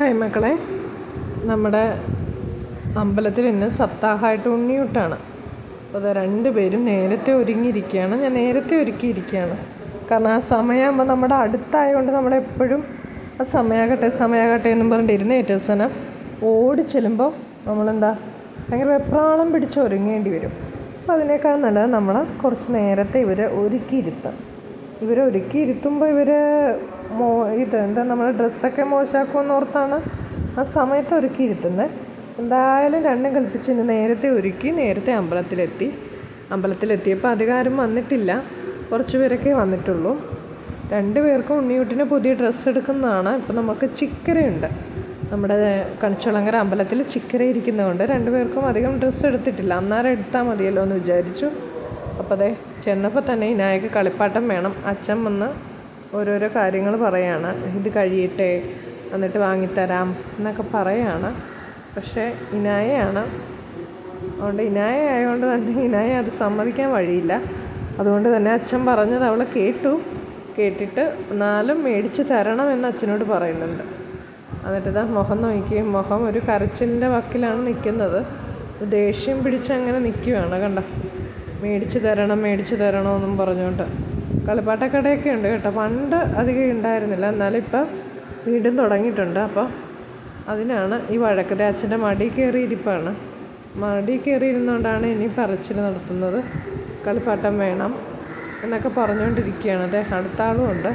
Hi മക്കളെ. നമ്മുടെ അമ്പലത്തിൽ ഇന്ന് സപ്താഹമായിട്ട് ഉണ്ണിയൂട്ടാണ്. അപ്പോൾ രണ്ടുപേരും നേരത്തെ ഒരുങ്ങിയിരിക്കുകയാണ്. ഞാൻ നേരത്തെ ഒരുക്കിയിരിക്കുകയാണ്. കാരണം ആ സമയമാകുമ്പോൾ നമ്മുടെ അടുത്തായതുകൊണ്ട് നമ്മളെപ്പോഴും ആ സമയമാകട്ടെ സമയമാകട്ടെ എന്നും പറഞ്ഞിട്ട് ഇരുന്ന് ഏറ്റവും ഓടി ചെല്ലുമ്പോൾ നമ്മളെന്താ ഭയങ്കര വെപ്രാളം പിടിച്ച് ഒരുങ്ങേണ്ടി വരും. അപ്പോൾ അതിനേക്കാൾ നല്ലത് നമ്മൾ കുറച്ച് നേരത്തെ ഇവരെ ഒരുക്കിയിരുത്താം ഇവരെ ഒരുക്കി ഇരുത്തുമ്പോൾ ഇവർ മോ ഇത് എന്താ നമ്മുടെ ഡ്രസ്സൊക്കെ മോശമാക്കുമെന്ന് ഓർത്താണ് ആ സമയത്ത് ഒരുക്കി ഇരുത്തുന്നത് എന്തായാലും രണ്ടും കൽപ്പിച്ച് നേരത്തെ ഒരുക്കി നേരത്തെ അമ്പലത്തിലെത്തി. അമ്പലത്തിലെത്തിയപ്പോൾ അധികാരം വന്നിട്ടില്ല. കുറച്ച് പേരൊക്കെ വന്നിട്ടുള്ളൂ. രണ്ട് പേർക്കും ഉണ്ണിയൂട്ടിന് പുതിയ ഡ്രസ്സ് എടുക്കുന്നതാണ്. ഇപ്പം നമുക്ക് ചിക്കരയുണ്ട്. നമ്മുടെ കണിച്ചുളങ്ങര അമ്പലത്തിൽ ചിക്കര ഇരിക്കുന്നതുകൊണ്ട് രണ്ടുപേർക്കും അധികം ഡ്രസ്സ് എടുത്തിട്ടില്ല. അന്നേരം എടുത്താൽ മതിയല്ലോ എന്ന് വിചാരിച്ചു. അപ്പോൾ അതെ ചെന്നപ്പോൾ തന്നെ ഇനായക്ക് കളിപ്പാട്ടം വേണം. അച്ഛൻ വന്ന് ഓരോരോ കാര്യങ്ങൾ പറയാണ്. ഇത് കഴിയട്ടെ എന്നിട്ട് വാങ്ങിത്തരാം എന്നൊക്കെ പറയാണ്. പക്ഷേ ഇനായയാണ് അതുകൊണ്ട് ഇനായ ആയതുകൊണ്ട് തന്നെ ഇനായ അത് സമ്മതിക്കാൻ വഴിയില്ല. അതുകൊണ്ട് തന്നെ അച്ഛൻ പറഞ്ഞത് അവളെ കേട്ടു. കേട്ടിട്ട് നാലും മേടിച്ച് തരണമെന്ന് അച്ഛനോട് പറയുന്നുണ്ട്. എന്നിട്ട് ഇതാ മുഖം നോക്കിയും മുഖം ഒരു കരച്ചിലിന്റെ വക്കിലാണ് നിൽക്കുന്നത്. ദേഷ്യം പിടിച്ച് അങ്ങനെ നിൽക്കുകയാണ് കണ്ട? മേടിച്ച് തരണം മേടിച്ച് തരണമെന്നും പറഞ്ഞുകൊണ്ട്. കളിപ്പാട്ടക്കടയൊക്കെ ഉണ്ട് കേട്ടോ. പണ്ട് അധികം ഉണ്ടായിരുന്നില്ല. എന്നാലും ഇപ്പം വീണ്ടും തുടങ്ങിയിട്ടുണ്ട്. അപ്പോൾ അതിനാണ് ഈ വഴക്കത്തെ അച്ഛന്റെ മടി കയറി ഇരിപ്പാണ് മടി കയറി ഇരുന്നുകൊണ്ടാണ് ഇനി പറച്ചിൽ നടത്തുന്നത്. കളിപ്പാട്ടം വേണം എന്നൊക്കെ പറഞ്ഞുകൊണ്ടിരിക്കുകയാണ്. അതെ അടുത്ത ആളും ഉണ്ട്.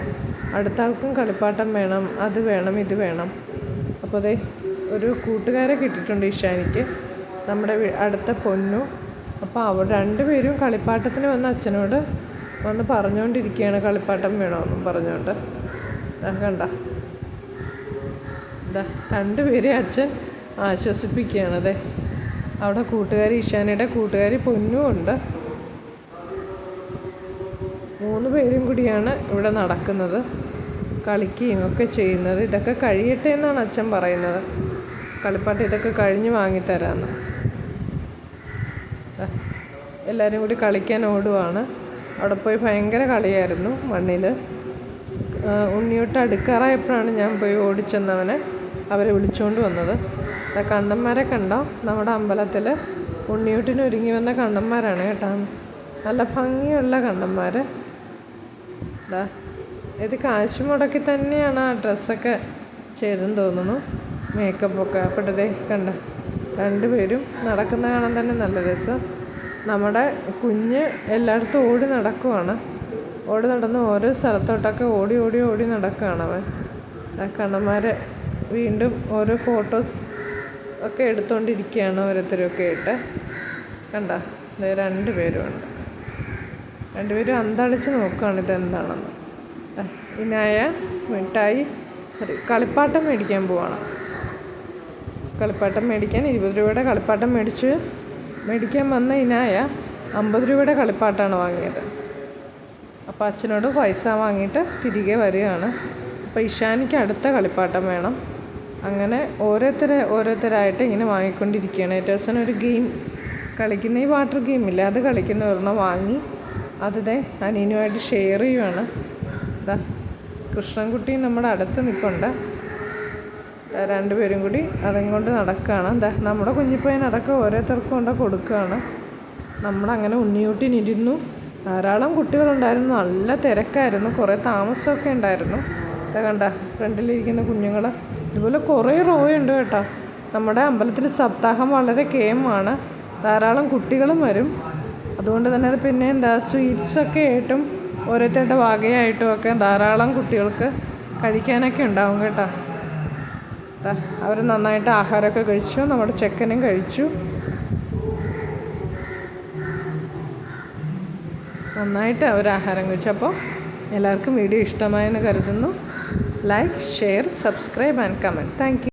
അടുത്ത ആൾക്കും കളിപ്പാട്ടം വേണം അത് വേണം ഇത് വേണം. അപ്പോൾ അതെ ഒരു കൂട്ടുകാരെ കിട്ടിയിട്ടുണ്ട് ഇഷാനിക്ക് നമ്മുടെ അടുത്ത പൊന്നു. അപ്പോൾ അവർ രണ്ടുപേരും കളിപ്പാട്ടത്തിന് വന്ന അച്ഛനോട് വന്ന് പറഞ്ഞുകൊണ്ടിരിക്കുകയാണ് കളിപ്പാട്ടം വേണമെന്നും പറഞ്ഞുകൊണ്ട് കണ്ട. ഇതാ രണ്ടുപേരെ അച്ഛൻ ആശ്വസിപ്പിക്കുകയാണ്. അതെ അവിടെ കൂട്ടുകാരി ഇഷാനയുടെ കൂട്ടുകാരി പൊന്നുമുണ്ട് മൂന്ന് പേരും കൂടിയാണ് ഇവിടെ നടക്കുന്നത്. കളിക്കുകയും ഒക്കെ ചെയ്യുന്നത്. ഇതൊക്കെ കഴിയട്ടെ എന്നാണ് അച്ഛൻ പറയുന്നത്. കളിപ്പാട്ടം ഇതൊക്കെ കഴിഞ്ഞ് വാങ്ങിത്തരാമെന്ന് എല്ലാവരും കൂടി കളിക്കാൻ ഓടുവാണ്. അവിടെ പോയി ഭയങ്കര കളിയായിരുന്നു മണ്ണിൽ ഉണ്ണിയോട്ട് അടുക്കാറായപ്പോഴാണ് ഞാൻ പോയി ഓടിച്ചെന്നവനെ അവരെ വിളിച്ചുകൊണ്ട് വന്നത്. കണ്ണന്മാരെ കണ്ടോ? നമ്മുടെ അമ്പലത്തിൽ ഉണ്ണിയൂട്ടിന് ഒരുങ്ങി വന്ന കണ്ണന്മാരാണ് കേട്ടോ. നല്ല ഭംഗിയുള്ള കണ്ണന്മാർ ഇതാ ഇത് കാശ് മുടക്കി തന്നെയാണ് ആ ഡ്രസ്സൊക്കെ ചെയ്തെന്ന് തോന്നുന്നു. മേക്കപ്പൊക്കെ അപ്പോഴേ കണ്ട? രണ്ടുപേരും നടക്കുന്ന കാണാൻ തന്നെ നല്ല രസം. നമ്മുടെ കുഞ്ഞ് എല്ലായിടത്തും ഓടി നടക്കുവാണ്. ഓടി നടന്ന് ഓരോ സ്ഥലത്തോട്ടൊക്കെ ഓടി ഓടി ഓടി നടക്കുകയാണ് അവൻ. കണ്ണന്മാരെ വീണ്ടും ഓരോ ഫോട്ടോസ് ഒക്കെ എടുത്തുകൊണ്ടിരിക്കുകയാണ് ഓരോരുത്തരൊക്കെ ആയിട്ട്. കണ്ട? രണ്ട് പേരുമുണ്ട് രണ്ടുപേരും അന്തടിച്ച് നോക്കുകയാണ് ഇതെന്താണെന്ന്. ഇനായ മിഠായി സോറി കളിപ്പാട്ടം മേടിക്കാൻ പോവാണ്. കളിപ്പാട്ടം മേടിക്കാൻ ഇരുപത് രൂപയുടെ കളിപ്പാട്ടം മേടിച്ച് മേടിക്കാൻ വന്ന ഇനായ അമ്പത് രൂപയുടെ കളിപ്പാട്ടമാണ് വാങ്ങിയത്. അപ്പോൾ അച്ഛനോട് പൈസ വാങ്ങിയിട്ട് തിരികെ വരികയാണ്. അപ്പോൾ ഇഷാനിക്ക് അടുത്ത കളിപ്പാട്ടം വേണം. അങ്ങനെ ഓരോരുത്തരെ ഓരോരുത്തരായിട്ട് ഇങ്ങനെ വാങ്ങിക്കൊണ്ടിരിക്കുകയാണ്. ഏറ്റവും ഒരു ഗെയിം കളിക്കുന്ന ഈ വാട്ടർ ഗെയിമില്ല അത് കളിക്കുന്ന ഒരെണ്ണം വാങ്ങി. അതിനെ അനീനുമായിട്ട് ഷെയർ ചെയ്യുവാണ്. ഇതാ കൃഷ്ണൻകുട്ടി നമ്മുടെ അടുത്ത് നിൽപ്പുണ്ട്. രണ്ടുപേരും കൂടി അതും കൊണ്ട് നടക്കുകയാണ്. എന്താ നമ്മുടെ കുഞ്ഞിപ്പയ്യൻ അതൊക്കെ ഓരോരുത്തർക്കും കൊണ്ട് കൊടുക്കുകയാണ്. നമ്മളങ്ങനെ ഉണ്ണിയൂട്ടിനിരുന്നു ധാരാളം കുട്ടികളുണ്ടായിരുന്നു. നല്ല തിരക്കായിരുന്നു. കുറേ താമസമൊക്കെ ഉണ്ടായിരുന്നു. ഇതാ കണ്ട ഫ്രണ്ടിലിരിക്കുന്ന കുഞ്ഞുങ്ങൾ ഇതുപോലെ കുറേ റോയുണ്ട് കേട്ടോ. നമ്മുടെ അമ്പലത്തിൽ സപ്താഹം വളരെ കേമാണ്. ധാരാളം കുട്ടികളും വരും. അതുകൊണ്ട് തന്നെ അത് പിന്നെ എന്താ സ്വീറ്റ്സൊക്കെ ആയിട്ടും ഓരോരുത്തരുടെ വകയായിട്ടും ഒക്കെ ധാരാളം കുട്ടികൾക്ക് കഴിക്കാനൊക്കെ ഉണ്ടാവും കേട്ടോ. അവർ നന്നായിട്ട് ആഹാരമൊക്കെ കഴിച്ചു നമ്മുടെ ചെക്കനും കഴിച്ചു. നന്നായിട്ട് അവർ ആഹാരം കഴിച്ചു. അപ്പോൾ എല്ലാവർക്കും വീഡിയോ ഇഷ്ടമായെന്ന് കരുതുന്നു. Like share subscribe and comment thank